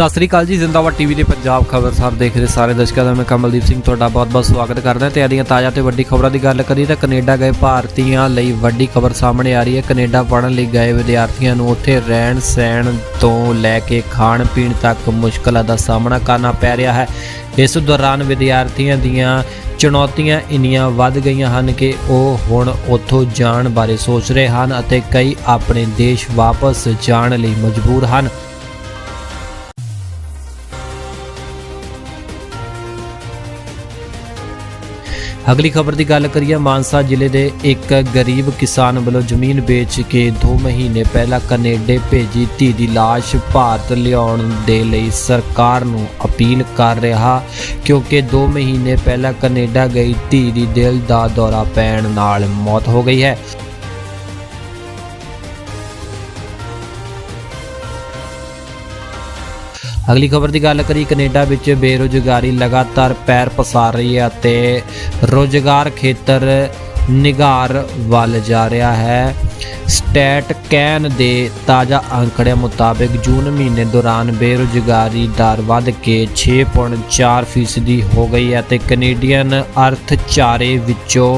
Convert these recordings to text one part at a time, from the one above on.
ਸਤਿ ਸ੍ਰੀ ਅਕਾਲ ਜੀ, ਜ਼ਿੰਦਾਬਾਦ ਟੀਵੀ ਦੇ ਪੰਜਾਬ ਖਬਰਸਾਰ ਦੇਖ ਰਹੇ ਸਾਰੇ ਦਰਸ਼ਕਾਂ ਦਾ, ਮੈਂ ਕਮਲਦੀਪ ਸਿੰਘ ਤੁਹਾਡਾ ਬਹੁਤ-ਬਹੁਤ ਸਵਾਗਤ ਕਰਦਾ ਤੇ ਆਦੀਆਂ ਤਾਜ਼ਾ ਤੇ ਵੱਡੀ ਖਬਰਾਂ ਦੀ ਗੱਲ ਕਰੀਏ ਤਾਂ ਕੈਨੇਡਾ ਗਏ ਭਾਰਤੀਆਂ ਲਈ ਵੱਡੀ ਖਬਰ ਸਾਹਮਣੇ ਆ ਰਹੀ ਹੈ। ਕੈਨੇਡਾ ਪੜ੍ਹਨ ਲਈ ਗਏ ਵਿਦਿਆਰਥੀਆਂ ਨੂੰ ਉੱਥੇ ਰਹਿਣ ਸਹਿਣ ਤੋਂ ਲੈ ਕੇ ਖਾਣ ਪੀਣ ਤੱਕ ਮੁਸ਼ਕਲਾਂ ਦਾ ਸਾਹਮਣਾ ਕਰਨਾ ਪੈ ਰਿਹਾ ਹੈ। ਇਸ ਦੌਰਾਨ ਵਿਦਿਆਰਥੀਆਂ ਦੀਆਂ ਚੁਣੌਤੀਆਂ ਇੰਨੀਆਂ ਵੱਧ ਗਈਆਂ ਹਨ ਕਿ ਉਹ ਹੁਣ ਉੱਥੋਂ ਜਾਣ ਬਾਰੇ ਸੋਚ ਰਹੇ ਹਨ ਅਤੇ ਕਈ ਆਪਣੇ ਦੇਸ਼ ਵਾਪਸ ਜਾਣ ਲਈ ਮਜਬੂਰ ਹਨ। ਅਗਲੀ ਖਬਰ ਦੀ ਗੱਲ ਕਰੀਏ, ਮਾਨਸਾ ਜ਼ਿਲ੍ਹੇ ਦੇ ਇੱਕ ਗਰੀਬ ਕਿਸਾਨ ਵੱਲੋਂ ਜ਼ਮੀਨ ਵੇਚ ਕੇ 2 ਮਹੀਨੇ ਪਹਿਲਾਂ ਕੈਨੇਡਾ ਭੇਜੀ ਧੀ ਦੀ ਲਾਸ਼ ਭਾਰਤ ਲਿਆਉਣ ਦੇ ਲਈ ਸਰਕਾਰ ਨੂੰ ਅਪੀਲ ਕਰ ਰਿਹਾ, ਕਿਉਂਕਿ 2 ਮਹੀਨੇ ਪਹਿਲਾਂ ਕੈਨੇਡਾ ਗਈ ਧੀ ਦੀ ਦਿਲ ਦਾ ਦੌਰਾ ਪੈਣ ਨਾਲ ਮੌਤ ਹੋ ਗਈ ਹੈ। ਅਗਲੀ ਖਬਰ ਦੀ ਗੱਲ ਕਰੀ ਕੈਨੇਡਾ ਵਿੱਚ ਬੇਰੁਜ਼ਗਾਰੀ ਲਗਾਤਾਰ ਪੈਰ ਪਸਾਰ ਰਹੀ ਹੈ ਅਤੇ ਰੋਜ਼ਗਾਰ ਖੇਤਰ ਨਿਗਾਰ ਵੱਲ ਜਾ ਰਿਹਾ ਹੈ। ਸਟੈਟ ਕੈਨ ਦੇ ਤਾਜ਼ਾ ਅੰਕੜਿਆਂ ਮੁਤਾਬਕ ਜੂਨ ਮਹੀਨੇ ਦੌਰਾਨ ਬੇਰੁਜ਼ਗਾਰੀ ਦਰ ਵੱਧ ਕੇ 6.4% ਫੀਸਦੀ ਹੋ ਗਈ ਹੈ ਤੇ ਕੈਨੇਡੀਅਨ ਅਰਥਚਾਰੇ ਵਿੱਚੋਂ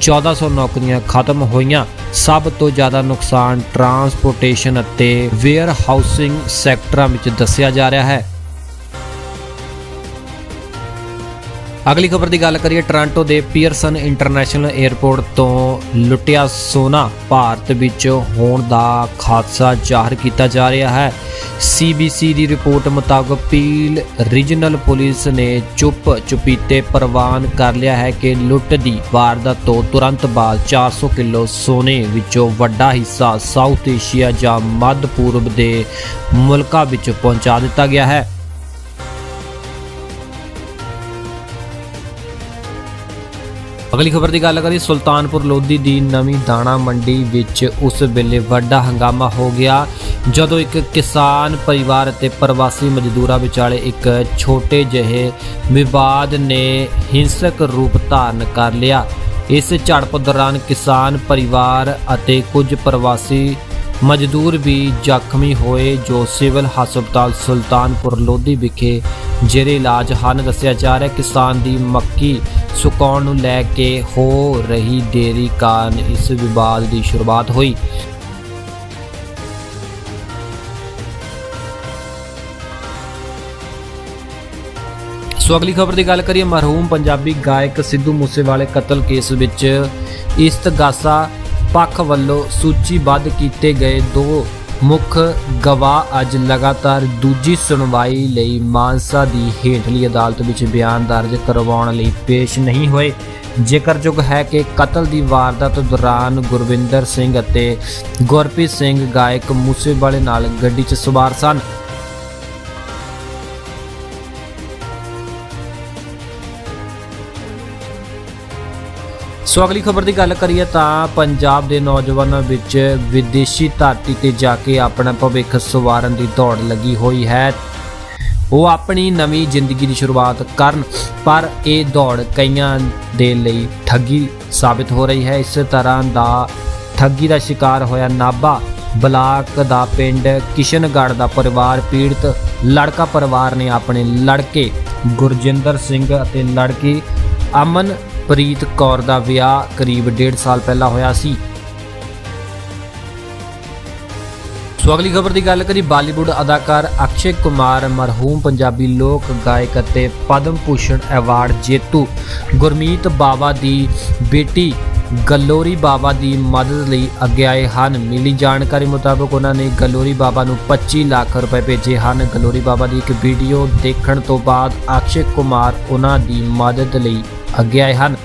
1400 ਨੌਕਰੀਆਂ ਖਤਮ ਹੋਈਆਂ। ਸਭ ਤੋਂ ਜ਼ਿਆਦਾ ਨੁਕਸਾਨ ਟਰਾਂਸਪੋਰਟੇਸ਼ਨ ਅਤੇ ਵੇਅਰ ਹਾਊਸਿੰਗ ਸੈਕਟਰਾਂ ਵਿੱਚ ਦੱਸਿਆ ਜਾ ਰਿਹਾ ਹੈ। ਅਗਲੀ ਖਬਰ ਦੀ ਗੱਲ ਕਰੀਏ, ਟੋਰਾਂਟੋ ਦੇ ਪੀਅਰਸਨ ਇੰਟਰਨੈਸ਼ਨਲ 에ਅਰਪੋਰਟ ਤੋਂ ਲੁੱਟਿਆ ਸੋਨਾ ਭਾਰਤ ਵਿੱਚ ਹੋਣ ਦਾ ਖਾਦਸਾ ਜ਼ਾਹਰ ਕੀਤਾ ਜਾ ਰਿਹਾ ਹੈ। ਸੀਬੀਸੀ ਦੀ ਰਿਪੋਰਟ ਮੁਤਾਬਕ ਪੀਲ ਰੀਜਨਲ ਪੁਲਿਸ ਨੇ ਚੁੱਪ ਚੁਪੀਤੇ ਪ੍ਰਵਾਨ ਕਰ ਲਿਆ ਹੈ ਕਿ ਲੁੱਟ ਦੀ ਵਾਰਦਾਤ ਤੋਂ ਤੁਰੰਤ ਬਾਅਦ 400 ਕਿਲੋ ਸੋਨੇ ਵਿੱਚੋਂ ਵੱਡਾ ਹਿੱਸਾ ਸਾਊਥ ਏਸ਼ੀਆ ਜਾਂ ਮੱਧ ਪੂਰਬ ਦੇ ਮੁਲਕਾਂ ਵਿੱਚ ਪਹੁੰਚਾ ਦਿੱਤਾ ਗਿਆ ਹੈ। ਅਗਲੀ ਖਬਰ ਦੀ ਗੱਲ ਕਰੀਏ, ਸੁਲਤਾਨਪੁਰ ਲੋਧੀ ਦੀ ਨਵੀਂ ਦਾਣਾ ਮੰਡੀ ਵਿੱਚ ਉਸ ਵੇਲੇ ਵੱਡਾ ਹੰਗਾਮਾ ਹੋ ਗਿਆ, ਜਦੋਂ ਇੱਕ ਕਿਸਾਨ ਪਰਿਵਾਰ ਅਤੇ ਪ੍ਰਵਾਸੀ ਮਜ਼ਦੂਰਾਂ ਵਿਚਾਲੇ ਇੱਕ ਛੋਟੇ ਜਿਹੇ ਵਿਵਾਦ ਨੇ ਹਿੰਸਕ ਰੂਪ ਧਾਰਨ ਕਰ ਲਿਆ। ਇਸ ਝੜਪ ਦੌਰਾਨ ਕਿਸਾਨ ਪਰਿਵਾਰ ਅਤੇ ਕੁਝ ਪ੍ਰਵਾਸੀ ਮਜ਼ਦੂਰ ਵੀ ਜ਼ਖਮੀ ਹੋਏ, ਜੋ ਸਿਵਲ ਹਸਪਤਾਲ ਸੁਲਤਾਨਪੁਰ ਲੋਧੀ ਵਿਖੇ ਜਿਹੜੇ ਇਲਾਜ ਹਨ, ਦੱਸਿਆ ਜਾ ਰਿਹਾ ਕਿਸਾਨ ਦੀ ਮੱਕੀ ਸੁਕਾਉਣ ਨੂੰ ਲੈ ਕੇ ਹੋ ਰਹੀ ਦੇਰੀ ਕਾਰਨ ਇਸ ਵਿਵਾਦ ਦੀ ਸ਼ੁਰੂਆਤ ਹੋਈ। ਸੋ ਅਗਲੀ ਖਬਰ ਦੀ ਗੱਲ ਕਰੀਏ, ਮਰਹੂਮ ਪੰਜਾਬੀ ਗਾਇਕ ਸਿੱਧੂ ਮੂਸੇਵਾਲੇ ਕਤਲ ਕੇਸ ਵਿੱਚ ਇਸਤਗਾਸਾ ਪੱਖ ਵੱਲੋਂ ਸੂਚੀਬੱਧ ਕੀਤੇ ਗਏ ਦੋ ਮੁੱਖ ਗਵਾਹ ਅੱਜ ਲਗਾਤਾਰ ਦੂਜੀ ਸੁਣਵਾਈ ਲਈ ਮਾਨਸਾ ਦੀ ਹੇਠਲੀ ਅਦਾਲਤ ਵਿੱਚ ਬਿਆਨ ਦਰਜ ਕਰਵਾਉਣ ਲਈ ਪੇਸ਼ ਨਹੀਂ ਹੋਏ। ਜ਼ਿਕਰਯੋਗ ਹੈ ਕਿ ਕਤਲ ਦੀ ਵਾਰਦਾਤ ਦੌਰਾਨ ਗੁਰਵਿੰਦਰ ਸਿੰਘ ਅਤੇ ਗੁਰਪ੍ਰੀਤ ਸਿੰਘ ਗਾਇਕ ਮੂਸੇਵਾਲੇ ਨਾਲ ਗੱਡੀ 'ਚ ਸਵਾਰ ਸਨ। ਸੋ ਅਗਲੀ ਖਬਰ ਦੀ ਗੱਲ ਕਰੀਏ ਤਾਂ ਪੰਜਾਬ ਦੇ ਨੌਜਵਾਨਾਂ ਵਿੱਚ ਵਿਦੇਸ਼ੀ ਧਰਤੀ ਤੇ ਜਾ ਕੇ ਆਪਣਾ ਭਵਿੱਖ ਸਵਾਰਨ ਦੀ ਦੌੜ ਲੱਗੀ ਹੋਈ ਹੈ। ਉਹ ਆਪਣੀ ਨਵੀਂ ਜ਼ਿੰਦਗੀ ਦੀ ਸ਼ੁਰੂਆਤ ਕਰਨ, ਪਰ ਇਹ ਦੌੜ ਕਈਆਂ ਦੇ ਲਈ ਠੱਗੀ ਸਾਬਿਤ ਹੋ ਰਹੀ ਹੈ। ਇਸ ਤਰ੍ਹਾਂ ਦਾ ਠੱਗੀ ਦਾ ਸ਼ਿਕਾਰ ਹੋਇਆ ਨਾਭਾ ਬਲਾਕ ਦਾ ਪਿੰਡ ਕਿਸ਼ਨਗੜ੍ਹ ਦਾ ਪਰਿਵਾਰ ਪੀੜਤ ਲੜਕਾ ਪਰਿਵਾਰ ਨੇ ਆਪਣੇ ਲੜਕੇ ਗੁਰਜਿੰਦਰ ਸਿੰਘ ਅਤੇ ਲੜਕੀ ਅਮਨ ਪ੍ਰੀਤ ਕੌਰ ਦਾ ਵਿਆਹ ਕਰੀਬ 1.5 ਸਾਲ ਪਹਿਲਾਂ ਹੋਇਆ ਸੀ। ਸੋ ਅਗਲੀ ਖਬਰ ਦੀ ਗੱਲ ਕਰੀ ਬਾਲੀਵੁੱਡ ਅਦਾਕਾਰ ਅਕਸ਼ੇ ਕੁਮਾਰ ਮਰਹੂਮ ਪੰਜਾਬੀ ਲੋਕ ਗਾਇਕ ਅਤੇ ਪਦਮ ਭੂਸ਼ਣ ਐਵਾਰਡ ਜੇਤੂ ਗੁਰਮੀਤ ਬਾਵਾ ਦੀ ਬੇਟੀ ਗਲੋਰੀ ਬਾਬਾ ਦੀ ਮਦਦ ਲਈ ਅੱਗੇ ਆਏ ਹਨ। ਮਿਲੀ ਜਾਣਕਾਰੀ ਮੁਤਾਬਕ ਉਹਨਾਂ ਨੇ ਗਲੋਰੀ ਬਾਬਾ ਨੂੰ 25 ਲੱਖ ਰੁਪਏ ਭੇਜੇ ਹਨ। ਗਲੋਰੀ ਬਾਬਾ ਦੀ ਇੱਕ ਵੀਡੀਓ ਦੇਖਣ ਤੋਂ ਬਾਅਦ ਅਕਸ਼ੇ ਕੁਮਾਰ ਉਹਨਾਂ ਦੀ ਮਦਦ ਲਈ ਅੱਗੇ ਆਏ ਹਨ।